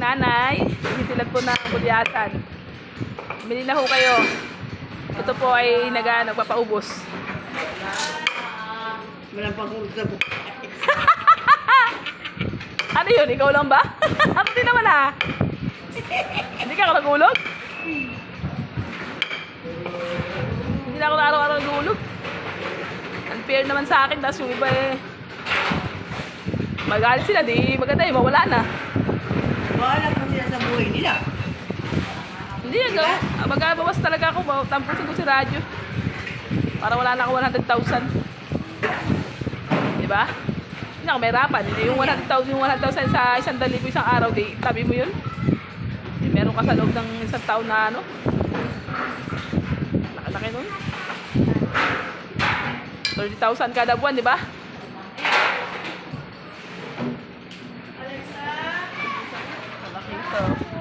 nanay. Titilag po ng bulyasan. Bili na ho kayo. Ito po ay naga, nagpapaubos. Walang buhay. Ano yun? Ikaw lang ba? Ako din naman ah. Hindi ka nagulog? Hindi na ako araw-araw nagulog. Unfair naman sa akin. Tapos yung iba eh. Magalit sila. Di maganda eh. Mawala na. Wala pa sila sa buhay nila. Hindi ako. Magabawas talaga ako. Ba- Tampusin ko si radyo. Para wala na ako 100,000. Diba? Hindi ako mahirapan. Yung 100,000 yung 100,000 sa isang dalibo isang araw, di tabi mo yun. Meron ka sa loob ng isang taon na ano. Laki-laki nun. 30,000 kada buwan, di ba? Malaki ito.